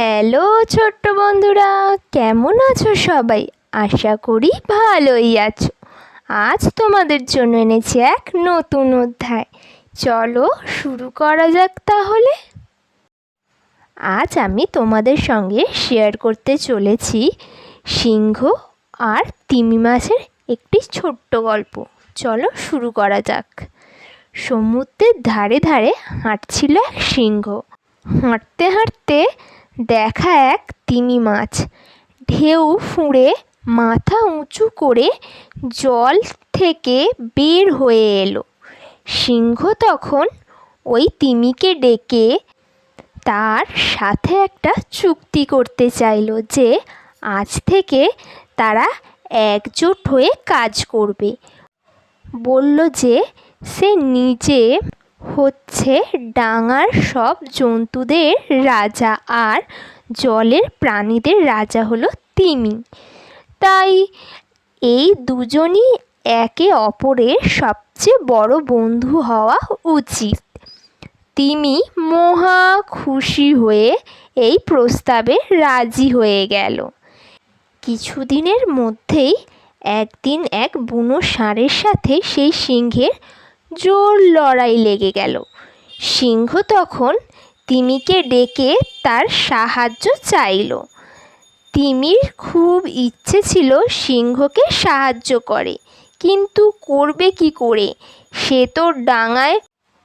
Hello ছোট্ট বন্ধুরা, কেমন আছো সবাই? আশা করি ভালোই আছো। আজ তোমাদের জন্য এনেছি এক নতুন অধ্যায়। চলো শুরু করা যাক তাহলে। আজ আমি তোমাদের সঙ্গে শেয়ার করতে চলেছি সিংহ আর তিমি মাছের একটি ছোট্ট গল্প। চলো শুরু করা যাক। সমুদ্রের ধারে ধারে হাঁটছিল এক সিংহ। হাঁটতে হাঁটতে দেখা এক তিমি মাছ। ঢেউ ফুঁড়ে মাথা উঁচু করে জল থেকে বের হয়ে এলো। সিংহ তখন ওই তিমিকে ডেকে তার সাথে একটা চুক্তি করতে চাইলো যে আজ থেকে তারা একজোট হয়ে কাজ করবে। বলল যে সে নিজে হচ্ছে ডাঙার সব জন্তুদের রাজা আর জলের প্রাণীদের রাজা হলো তিমি। তাই এই দুজনই একে অপরের সবচেয়ে বড় বন্ধু হওয়া উচিত। তিমি মহা খুশি হয়ে এই প্রস্তাবে রাজি হয়ে গেল। কিছুদিনের মধ্যেই একদিন এক বুনো ষাঁড়ের সাথে সেই সিংহের জোর লড়াই লেগে গেল। সিংহ তখন তিমিকে ডেকে তার সাহায্য চাইল। তিমির খুব ইচ্ছে ছিল সিংহকে সাহায্য করে, কিন্তু করবে কি করে? সে তো ডাঙায়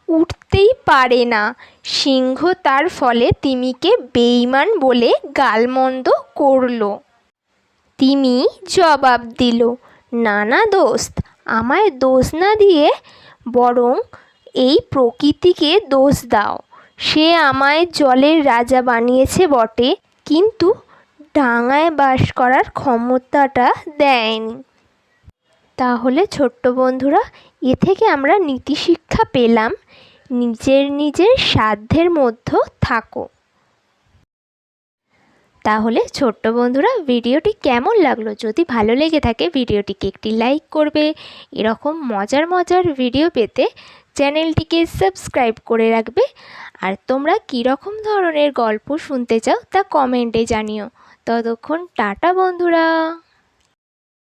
উঠতেই পারে না। সিংহ তার ফলে তিমিকে বেইমান বলে গালমন্দ করল। তিমি জবাব দিল না না দোস্ত আমায় দোষ না দিয়ে বরং এই প্রকৃতিকে দোষ দাও। সে আমায় জলের রাজা বানিয়েছে বটে, কিন্তু ডাঙায় বাস করার ক্ষমতাটা দেয়নি। তাহলে ছোট্ট বন্ধুরা, এ থেকে আমরা নীতিশিক্ষা পেলাম। নিজের নিজের সাধ্যের মধ্যে থাকো। তাহলে ছোট্ট বন্ধুরা, ভিডিওটি কেমন লাগল? যদি ভালো লেগে থাকে, ভিডিওটিকে একটি লাইক করবে। এরকম মজার মজার ভিডিও পেতে চ্যানেলটিকে সাবস্ক্রাইব করে রাখবে। আর তোমরা কীরকম ধরনের গল্প শুনতে চাও, তা কমেন্টে জানিও। ততক্ষণ টাটা বন্ধুরা।